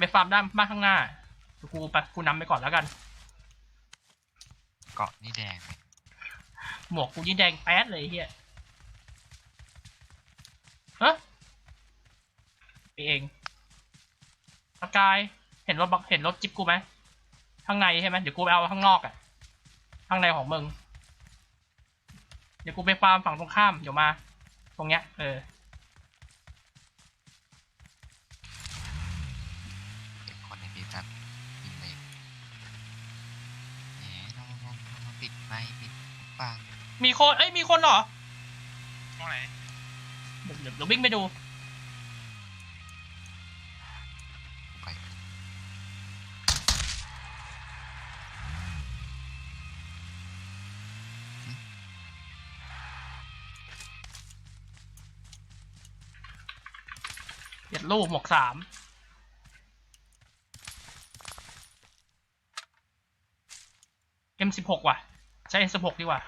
ไปฟาร์มด้านบ้านข้างหน้าเดี๋ยวกูไปกูนำไปก่อนแล้วกัน เกาะนี่แดงเลยหมวกกูยิ่งแดงแป๊ดเลยไอ้เฮียฮะไปเองสกาย เห็นรถบักเห็นรถจิ๊บกูไหมข้างในใช่ไหมเดี๋ยวกูไปเอาข้างนอกอะข้างในของมึง เดี๋ยวกูไปฟาร์มฝั่งตรงข้าม เดี๋ยวมา ตรงเนี้ย เออ ไม้ปิดหูฟังมีคน เอ้ย มีคนเหรอตรงไหนเดี๋ยวเดี๋ยวเดี๋ยววิ่งไปดู ไปเดี๋ยวลูกหมวกสาม M16 ว่ะ ใช้ M16 ดีกว่า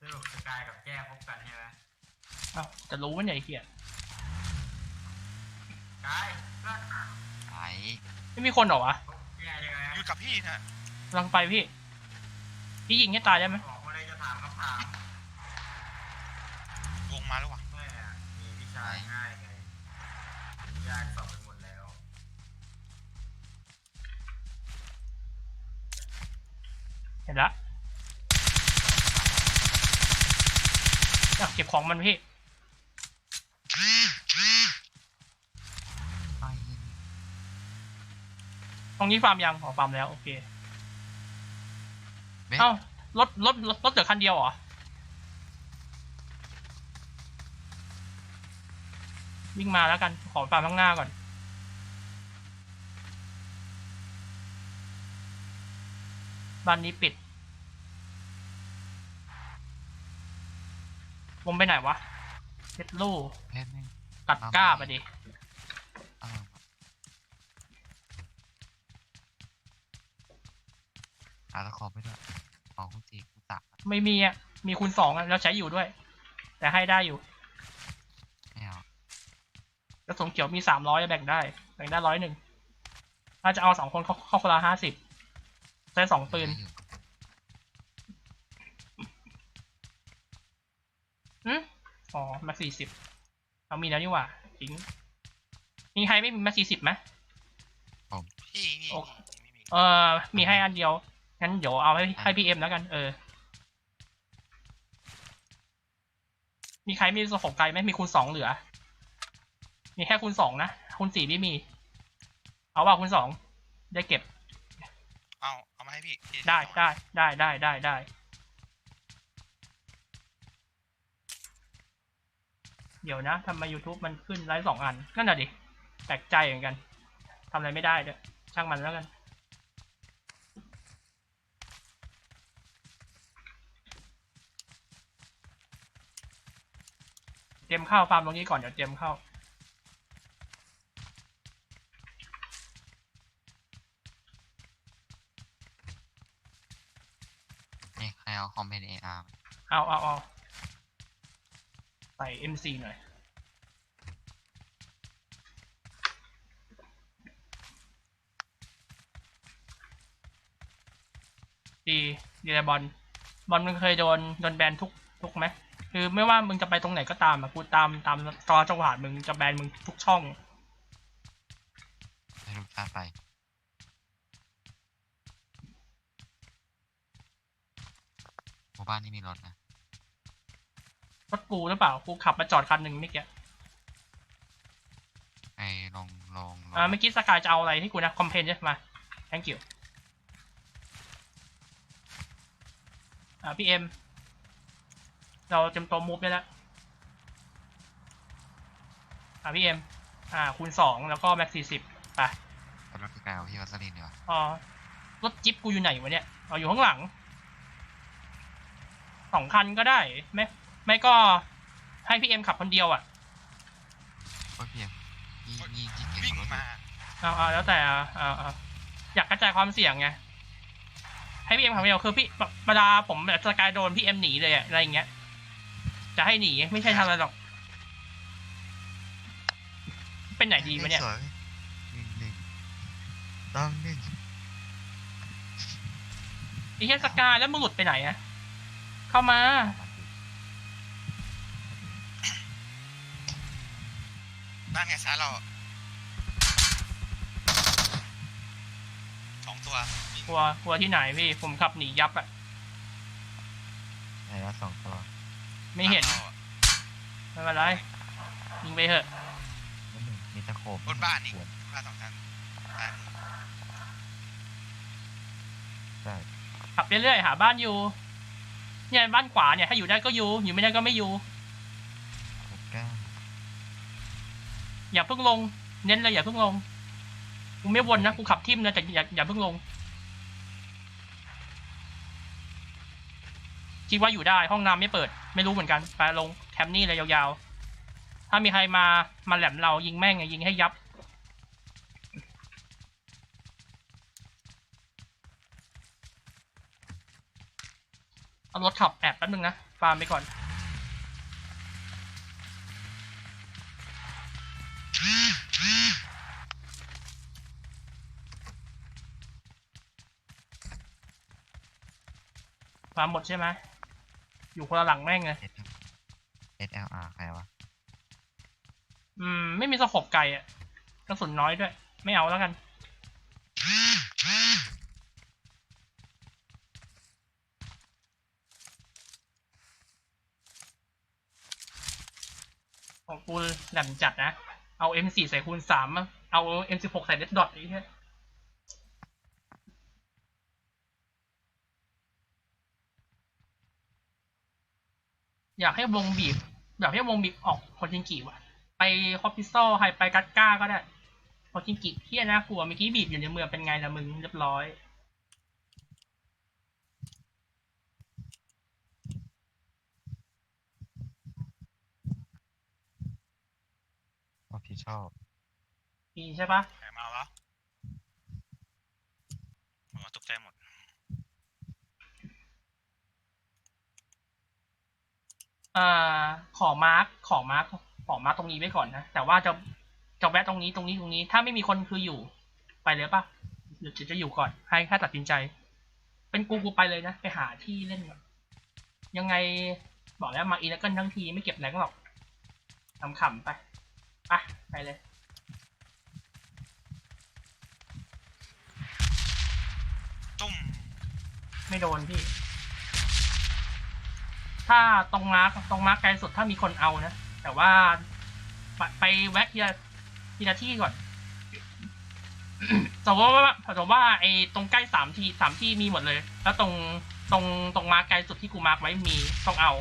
สรุปสกายกับแจ้พบกันใช่ไหมเอ้าจะรู้ว่าเนี่ยไอ้เหี้ยกายก็ไปไม่มีคนเหรอวะพบยังไงยังไงอยู่กับพี่นะกำลังไปพี่ พี่ยิงให้ตายได้ไหมออกมาเลยจะถามคำถาม วงมาแล้ววะ แม่มีวิชาง่ายไงยากสอบไปหมดแล้ว เห็นละอยา กเก็บของมันพี่ไปยิงตรงนี้ฟาร์มยังอ๋อฟาร์มแล้วโอเคเบ๊ะเอ้ารถรถรถรถเหลือคันเดียวเหรอ วิ่งมาแล้วกัน ขอฟาร์มข้างหน้าก่อน บ้านนี้ปิด วงไปไหนวะเพชรลูเพชรแม่งกัดก้าบไปดิเอออาตะขอไปด้วยของคุณจีคุณตะไม่มีอะ มีคูณสองอะ แล้วใช้อยู่ด้วย แต่ให้ได้อยู่ไม่เอากระสุนเขียวมีสามร้อยแบ่งได้ แบ่งได้ร้อยหนึ่งถ้าจะเอาสองคนเข้าเข้าคนละห้าสิบใช้สองปืนอยู่ อ๋อ มาสี่สิบเอามีแล้วนี่หว่าทิ้งมีใครไม่มีมาสี่สิบไหมพี่นี่โอ้นี่ไม่มีเออมีให้อันเดียวงั้นเดี๋ยวเอาให้ให้พีเอ็มแล้วกัน เออ มีใครมีสโคปไกลไหมมีคูณสองเหลือ มีแค่คูณสองนะคูณสี่ไม่มี เอาว่าคูณสองได้เก็บเอาเอามาให้พี่พี่ได้ได้ได้ได้ได้ได้ เดี๋ยวนะทำไม YouTube มันขึ้นไลฟ์สองอัน นั่นน่ะดิ แปลกใจเหมือนกันทำอะไรไม่ได้ด้วยช่างมันแล้วกัน เตรียมเข้าฟาร์มตรงนี้ก่อน เดี๋ยวเตรียมเข้านี่ใครเอาคอมเมนต์เออาร์เอาเอาเอา ใส่ MC หน่อย ดีดีเลยบอล บอลมึงเคยโดน โดนแบนทุก ทุกไหม คือไม่ว่ามึงจะไปตรงไหนก็ตามอะกูตามตามตอจังหวะมึงจะแบนมึงทุกช่องให้ลูกชาไปหมู่บ้านนี้มีรถนะ รถกูหรือเปล่า กูขับมาจอดคันหนึ่งเมื่อกี้ไอ้ลงลงลงอ่าเมื่อกี้สกายจะเอาอะไรให้กูนะ คอมเพนใช่ไหม thank you อ่าพี่เอ็ม เราเตรียมตัวมูฟได้แล้ว อ่าพี่เอ็ม อ่า คูณสองแล้วก็แม็กสี่สิบไปเอารถที่ไกลเอาพี่วัสลินดีกว่าอ๋อ รถจิ๊บกูอยู่ไหนวะเนี่ย เอาอยู่ข้างหลัง สองคันก็ได้ไม่ ไม่ก็ให้พี่เอ็มขับคนเดียวอะโอ้ยเพียงยี่ยี่ยี่เก่งวิ่งรถมา เอาเอาแล้วแต่อะเอาเอาอยากกระจายความเสี่ยงไงให้พี่เอ็มขับคนเดียวคือพี่เวลาผมแบบสกายโดนพี่เอ็มหนีเลยอะอะไรอย่างเงี้ย จะให้หนีไม่ใช่ทำอะไรหรอกเป็นไหนดีวะเนี่ยสวยหนึ่งหนึ่งต้องหนึ่งไอ้เฮียสกายแล้วมึงหลุดไปไหนอะเข้ามา นั่นไงซ้ายเราสองตัวยิงกลัวกลัวที่ไหนพี่ ผมขับหนียับอะไหนละสองตัวไม่เห็นราอะ ไม่เป็นไรยิงไปเถอะ นั่นหนึ่งมีตะโขบบนบ้านอีกสวนบ้านสองชั้นซ้ายมือใช่ขับเรื่อยๆหาบ้านอยู่ เนี่ยบ้านขวาเนี่ยถ้าอยู่ได้ก็อยู่อยู่ไม่ได้ก็ไม่อยู่ หกเก้า อย่าเพิ่งลง เน้นเลยอย่าเพิ่งลง กูไม่วนนะกูขับทิมนะแต่อย่าอย่าเพิ่งลง คิดว่าอยู่ได้ห้องน้ำไม่เปิด ไม่รู้เหมือนกันไปลงแคมป์นี่เลยยาวๆ ถ้ามีใครมามาแหลมเรายิงแม่งไงยิงให้ยับเอารถขับแอบแป๊บนึงนะฟาร์มไปก่อน ฟาร์มหมดใช่ไหมอยู่คนละหลังแม่งเลยเอสเอสเอลอาร์ใครวะ อืม ไม่มีสโคบไก่อะกระสุนน้อยด้วย ไม่เอาแล้วกัน ของกูแหลมจัดนะ เอา M4 ใส่คูณสามเอา M16 ใส่เดดดอทอ้เหี้ยอยากให้วงบีบ อยากให้วงบีบออกคนจิงกีว่ะ ไปคอปพิซอลไฮไปกัดก้าก็ได้พอจิงกิเที่ยน่ากลัวเมื่อกี้บีบอยู่ในเมืองเป็นไงล่ะมึงเรียบร้อย ว่าพี่ ชอบดีใช่ปะใครมาแล้วโอ้ตกใจหมด อ่า ขอมาร์ค ขอมาร์ค ขอมาร์คตรงนี้ไว้ก่อนนะ แต่ว่าจะจะแวะตรงนี้ตรงนี้ตรงนี้ ถ้าไม่มีคนคืออยู่ ไปเลยปะหรือจะจะอยู่ก่อน ให้แค่ตัดสินใจ เป็นกูกูไปเลยนะ ไปหาที่เล่นก่อน ยังไงบอกแล้วมาอีแล้วกันทั้งทีไม่เก็บแรงหรอกทำขำๆไป ไป ไปเลย จุ่มไม่โดนพี่ ถ้าตรงมาร์กตรงมาร์กไกลสุดถ้ามีคนเอานะ แต่ว่าไปไปแวะทีละทีละที่ก่อนสมมติว่าสมมติว่าไอ้ตรงใกล้สามทีสามที่มีหมดเลย แล้วตรงตรงตรงมาร์กไกลสุดที่กูมาร์กไว้มีต้องเอา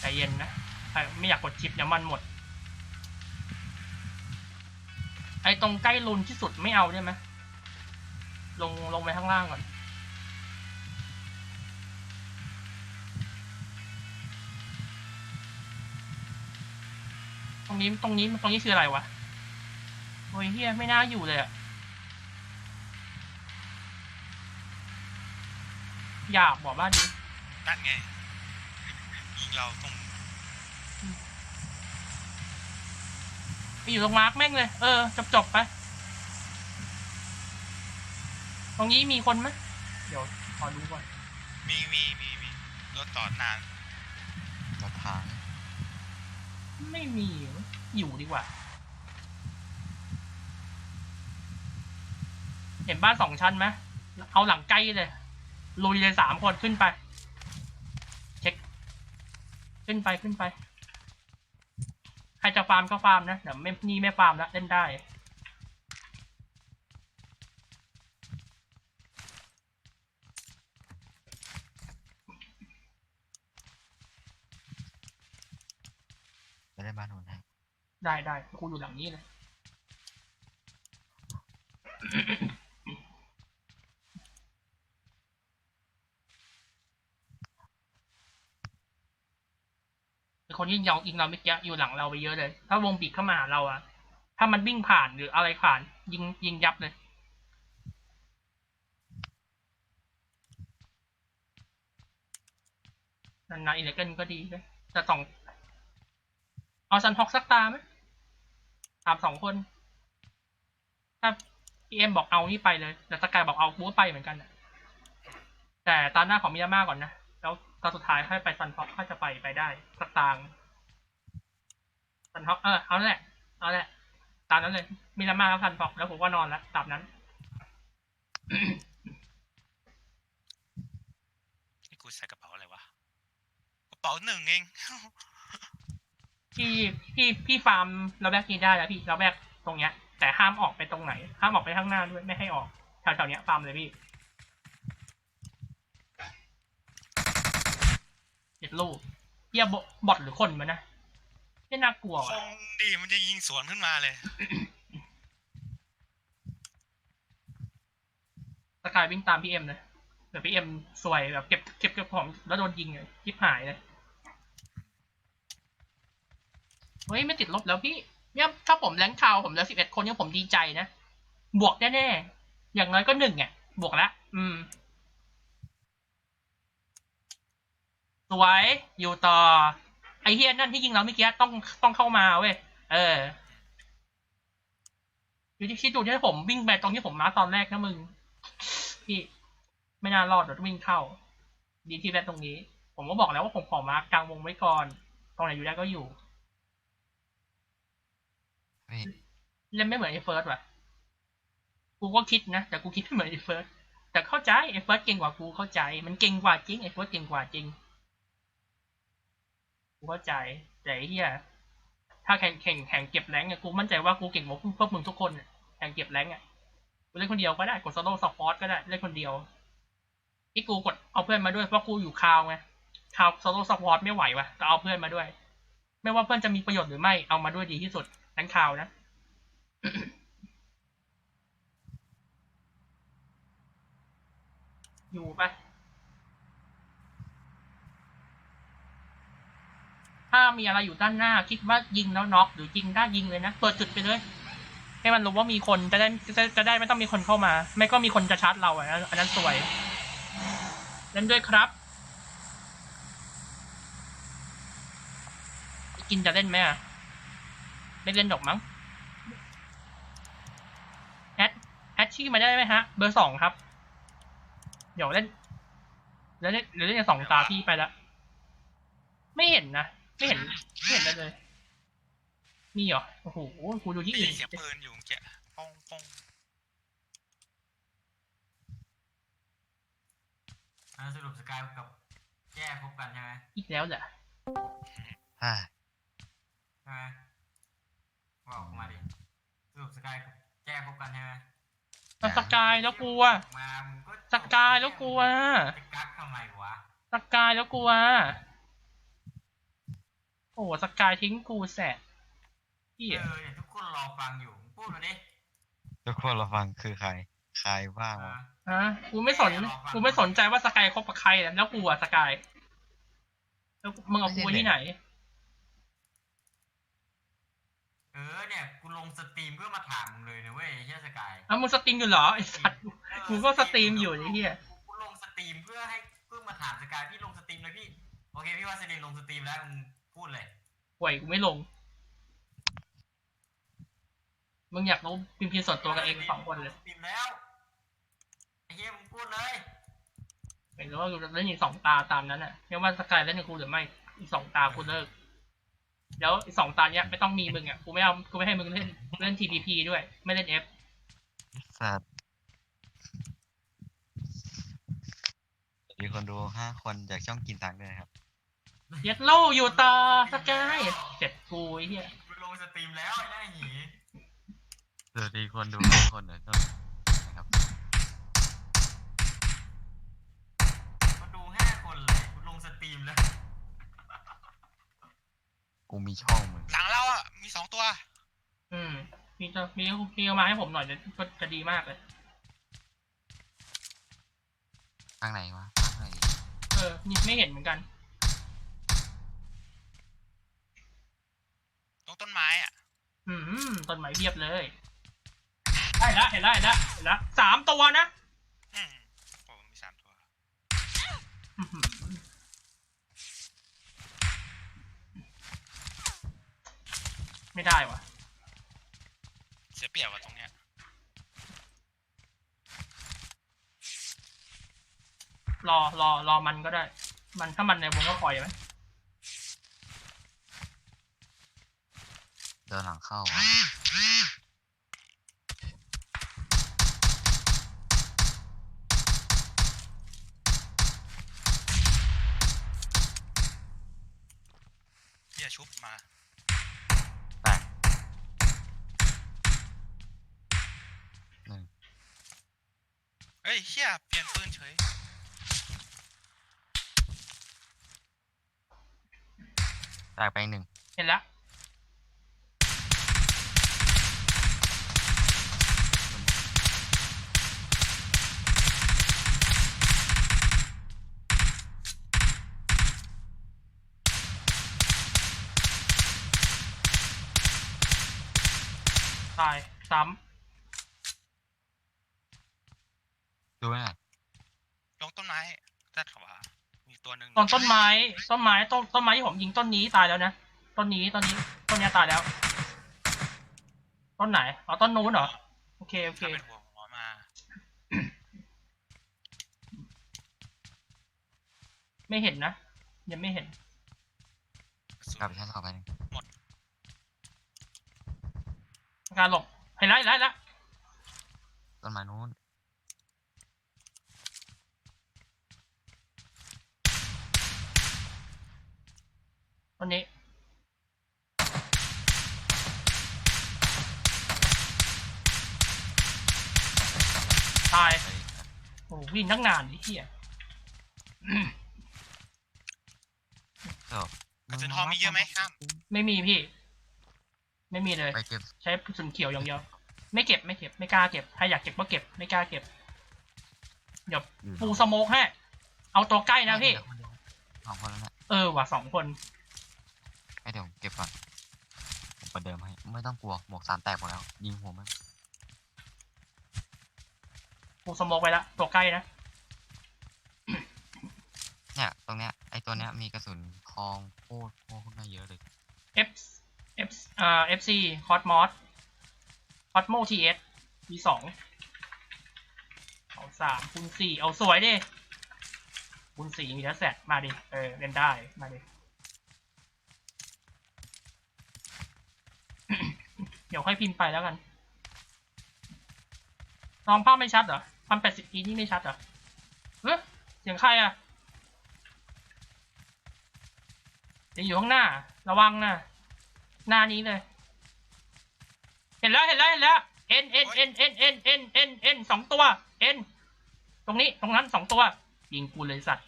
ใจเย็นนะใคร ไม่อยากกดชิปเดี๋ยวมันหมด ไอ้ตรงใกล้ลุนที่สุดไม่เอาได้ไหมลงลงไปข้างล่างก่อน ตรงนี้ตรงนี้ตรงนี้คืออะไรวะโอ้ยเฮียไม่น่าอยู่เลยอะอยากบอกบ้านนี้นั่นไงยิงเราตรง ไปอยู่ตรงมาร์กแม่งเลย เออ จบจบๆไป ตรงนี้มีคนไหมเดี๋ยวขอดูก่อนมีมีมีมีรถจอดนานรถทางไม่มี อยู่ดีกว่า เห็นบ้านสองชั้นไหมเอาหลังใกล้เลย ลุยเลยสามคนขึ้นไป เช็ค ขึ้นไปขึ้นไป ใครจะฟาร์มก็ฟาร์มนะเดี๋ยวไม่นี่ไม่ฟาร์มแล้วเล่นได้ไปได้บ้านโน้นให้ได้ได้กูอยู่หลังนี้เลย คนที่ยองยิงเราเมื่อกี้อยู่หลังเราไปเยอะเลย ถ้าวงบีบเข้ามาหาเราอะถ้ามันวิ่งผ่านหรืออะไรผ่าน ยิงยิงยับเลย นานๆอิเล็กเกิลก็ดีเลยแต่สองเอาซันฮอกสักตาไหมถามสองคน ถ้าพีเอ็มบอกเอานี่ไปเลยแต่สกายบอกเอากูก็ไปเหมือนกันแต่ตาหน้าของมิยาม่าก่อนนะแล้ว ตอนสุดท้ายค่อยไปซันฮอกถ้าจะไปไปได้สักตางซันฮอกเออเอาแหละเอาแหละ ตามนั้นเลยมิยาม่ากับซันฮอกแล้วผมก็นอนแล้วตามนั้นนี่กูใส่กระเป๋าอะไรวะกระเป๋าหนึ่งเองพี่พี่พี่ฟาร์มเราแบกนี้ได้แล้วพี่เราแบกตรงเนี้ย แต่ห้ามออกไปตรงไหน ห้ามออกไปข้างหน้าด้วยไม่ให้ออกแถวๆเนี้ยฟาร์มเลยพี่ เจ็ดลูกเฮียบอทหรือคนมันนะไม่น่ากลัวคว่ะงดีมันจะยิงสวนขึ้นมาเลยสกายวิ่งตามพี่เอ็มเลยเดี๋ยวพี่เอ็มสวยแบบเก็บเก็บเก็บของแล้วโดนยิงเลยยิบหายเลยเฮ้ยไม่ติดลบแล้วพี่เนี่ยถ้าผมแรงข่าวผมเหลือสิบเอ็ดคนเนี่ยผมดีใจนะ บวกแน่ๆอย่างน้อยก็หนึ่งอะบวกละ อืม สวยอยู่ต่อ ไอเฮียนั่นที่ยิงเราเมื่อกี้ต้องต้องเข้ามาเว้ยเอออยู่ที่คิดดูที่ผมวิ่งไปตรงที่ผมมาตอนแรกนะมึงพี่ไม่น่ารอดเดี๋ยวต้องวิ่งเข้า ดีที่แวะตรงนี้ ผมก็บอกแล้วว่าผมขอมาร์กกลางวงไว้ก่อน ตรงไหนอยู่ได้ก็อยู่เฮ้ยเล่นไม่เหมือนไอ้เฟิร์สว่ะ กูก็คิดนะ แต่กูคิดไม่เหมือนไอ้เฟิร์สแต่เข้าใจไอ้เฟิร์สเก่งกว่ากูเข้าใจ มันเก่งกว่าจริงไอ้เฟิร์สเก่งกว่าจริง กูเข้าใจแต่ไอ้เหี้ยถ้าแข่งแข่งแข่งเก็บแรงอะกูมั่นใจว่ากูเก่งกว่าพวกมึงทุกคนแข่งเก็บแรงอะกูเล่นคนเดียวก็ได้กดโซโล่สปอร์ตก็ได้เล่นคนเดียวที่กูกดเอาเพื่อนมาด้วยเพราะกูอยู่คาวไงคาวโซโล่สปอร์ตไม่ไหวว่ะก็เอาเพื่อนมาด้วย ไม่ว่าเพื่อนจะมีประโยชน์หรือไม่เอามาด้วยดีที่สุดนั้นคาวนะอยู่ไป ถ้ามีอะไรอยู่ด้านหน้า คิดว่ายิงแล้วน็อกหรือยิงได้ยิงเลยนะเปิดจุดไปเลยให้มันรู้ว่ามีคนจะได้จะจะได้ไม่ต้องมีคนเข้ามา ไม่ก็มีคนจะชาร์จเราอันนั้นอันนั้นสวยเล่นด้วยครับ กินจะเล่นไหมอะไม่เล่นดอกมั้งแอดแอดชื่อมาได้ไหมฮะ เบอร์สองครับ เดี๋ยวเล่นแล้วเล่นเดี๋ยวเล่นในสองตาพี่ไปละไม่เห็นนะ ไม่เห็นไม่เห็นเลยเลย มีเหรอ โอ้โห กูดูที่ได้อื่ยินนเสียงปืนอยู่เมื่อกี้ป้องป้องอันสรุปสกายกับแจ้พบกันใช่ไหมอีกแล้วเหรอฮ่าใช่ไหมบอกมาดิสรุปสกายกับแจ้พบกันใช่ไหมแต่สกายแล้วกูอะมามึงก็สกายแล้วกูอะจะกักทำไมวะ สกายแล้วกูอะ โอ้โหสกายทิ้งกูแสะพี่เออเนี่ยทุกคนรอฟังอยู่มึงพูดมาดิทุกคนเราฟังคือใคร ใครบ้างเอวะอฮะกูไม่สนกูไม่สนใจว่าสกายคบกับใครอะแล้วกูอะสกายแล้วมึงเอากูไว้ที่ไหน เออเนี่ยกูลงสตรีมเพื่อมาถามมึงเลยนะเว้ยไอ้เฮียสกายอ้าวมึงสตรีมอยู่เหรอไอ้สัตว์กูก็สตรีมอยู่ไอ้เหี้ยกูลงสตรีมเพื่อให้เพื่อมาถามสกายพี่ลงสตรีมเลยพี่ โอเคพี่ว่าสตรีมลงสตรีมแล้วมึง พูดเลยป่วยกูไม่ลง มึงอยากรู้พิมพ์พิมพ์ส่วนตัวกับเองสองคนเลยสตรีมแล้วไอ้เฮียมึงพูดเลยไม่รู้ว่ากูจะเล่นอีกสองตาตามนั้นอะไม่ว่าสกายเล่นกับกูหรือไม่อีกสองตากูเลิก แล้วอีกสองตาเนี้ยไม่ต้องมีมึงอะกูไม่เอากูไม่ให้มึงเล่นเล่น TPP ด้วย ไม่เล่น F สัตว์มีคนดูห้าคนจากช่องกินตังค์ด้วยนะครับ เย็ดโลอยู่ต่อสกายเจ็ดกูไอ้เหี้ยกูลงสตรีมแล้วไอ้หน้าหีสวัสดีคนดูห้าคนนะครับนะครับมาดูห้าคนเลยกูลงสตรีมแล้วกูมีช่องมึงหลังเราอะ มีสองตัว อืมมีจะมีมีเอามาให้ผมหน่อยจะก็จะดีมากเลยข้างไหนวะข้างไหน เออนี่ไม่เห็นเหมือนกัน ตรงต้นไม้อะ อื มต้นไม้เรียบเลย ได้ละเห็นละเห็นละเห็นละสามตัวนะอืมโอ้มีสามตัว อื้อหือไม่ได้วะเสียเปรียบว่ะตรงเนี้ยรอรอรอมันก็ได้ มันถ้ามันในวงก็ปล่อยไหม ดินหลังเข้าอะเฮียชุบมาแตกหนึ่งเฮ้ยเฮียเปลี่ยนปืนเฉย แตกไปอีกหนึ่งเห็นแล้ว ตาย ซ้ดูไว้หน่อยลงต้นไม้ด้านขวามีตัวหนึ่งำต้นต้นไม้ต้นไม้ต้นต้นไม้ที่ผมยิงต้นนี้ตายแล้วนะต้นนี้ต้นนี้ต้นเนี้ยตายแล้ว ต้นไหนอ๋อต้นนู้นเหรอโอเคโอเคถ้าเป็นหัวหัวมาไม่เห็นนะยังไม่เห็น กระสุนกลับไปชั้นสองไปหนึ่งการหลบเห็นแล้วเห็นแล้วเห็นแล้วต้นไม้นู้นต้นนี้ตายเอ้ยโอ้โหวิ่งทั้งนานไอ้เหี้ยเดี๋ยวกระสุนทองมีเยอะไหมห้าม ไม่มีพี่ ไม่มีเลย ไปเก็บ ใช้กระสุนเขียวอย่างเดียว ไม่เก็บไม่เก็บไม่กล้าเก็บ ถ้าอยากเก็บก็เก็บไม่กล้าเก็บเดี๋ยวอยู่ปูสโมกให้เอาตัวใกล้นะพี่เดี๋ยวคนเดียวสองคนแล้วเนี่ยเออว่ะสองคนให้เดี๋ยวผมเก็บก่อนผมประเดิมให้ ไม่ต้องกลัวหมวกสามแตกหมดแล้ว ยิงหัวมันปูสโมกไปละตัวใกล้นะเนี่ยตรงเนี้ยไอตัวเนี้ยมีกระสุนทองโคตรโคตรน่าเยอะเลย F F อ่า FC คอสมอส คอสโม TS มีสองเอาสามคูณสี่เอาสวยดิคูณสี่มีแล้วแสตมาดิ เออ เล่นได้ มาดิ เดี๋ยวค่อยพิมพ์ไปแล้วกันลองภาพไม่ชัดเหรอพันแปดสิบอีนี่ไม่ชัดเหรอเฮ้ยเสียงใครอะเดี๋ยวอยู่ข้างหน้า ระวังนะ หน้านี้เลย แล้วเห็นแล้วเห็นแล้วเอ็นเอ็นเอ็นเอ็นเอ็นเอ็นเอ็นเอ็นสองตัวเอ็นตรงนี้ตรงนั้นสองตัวยิงกูเลยสัตว์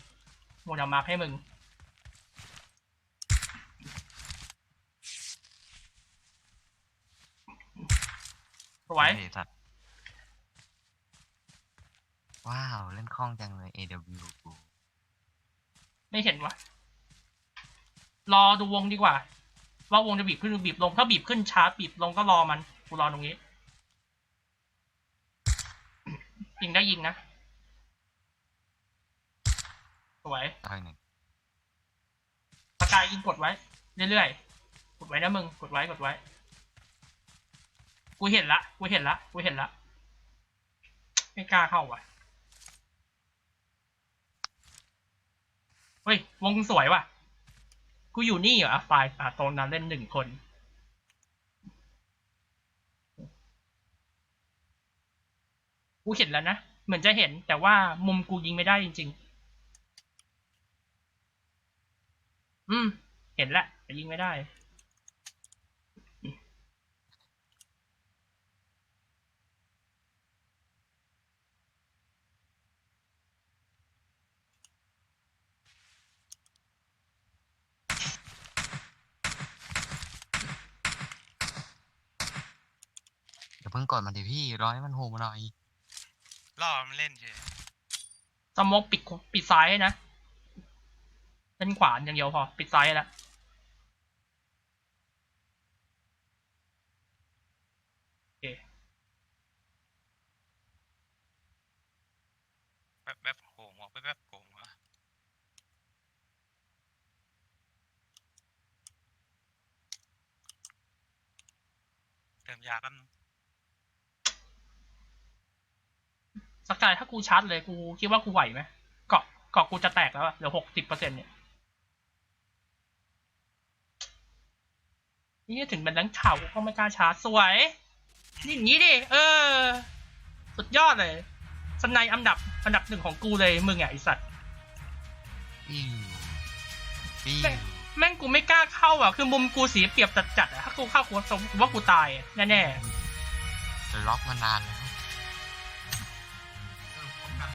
โมเดลมาร์คให้มึงสวยเฮ้สัตว์ว้าว เล่นคล่องจังเลย AW กูไม่เห็นวะรอดูวงดีกว่า ว่าวงจะบีบขึ้นหรือบีบลง ถ้าบีบขึ้นช้าบีบลงก็รอมัน กูรอตรงนี้ ยิงได้ยิงนะ สวยตายหนึ่งปากกายยิงกดไว้ เรื่อยๆ กดไว้นะมึง กดไว้ กดไว้ กูเห็นละ กูเห็นละ กูเห็นละ ไม่กล้าเข้าว่ะ เฮ้ย วงสวยว่ะ กูอยู่นี่เหรออะฝ่ายอะตรงนั้นเล่นหนึ่งคน กูเห็นแล้วนะ เหมือนจะเห็นแต่ว่ามุมกูยิงไม่ได้จริง ๆ อืม เห็นแล้วแต่ยิงไม่ได้ อย่าเพิ่งกดมันดิพี่ร้อยมันโหมหน่อย ล่อมันเล่นเฉยสโมกปิดขปิดซ้ายให้นะเล่นขวาอย่างเดียวพอ ปิดซ้ายแล้วโอเคแป๊บแป๊บโผล่หัวแป๊บแป๊บโผล่หัวติมยาแป๊บนึง สกายถ้ากูชาร์จเลยกูคิดว่ากูไหวไหมเกาะเกาะกูจะแตกแล้วอะเหลือหกสิบเปอร์เซ็นต์เนี่ยนี่ถึงเป็นแรงข่าวกูก็ไม่กล้าชาร์จสวยนี่อย่างนี้ดิเออ สุดยอดเลยสไนอันดับอันดับหนึ่งของกูเลยมึงไงไอสัตว์ปิ้วปิ้แม่วแม่งกูไม่กล้าเข้าอะ คือมุมกูเสียเปรียบจัดๆอะถ้ากูเข้ากูสมกูว่ากูตายอะแน่ล็อกมานานแล้ว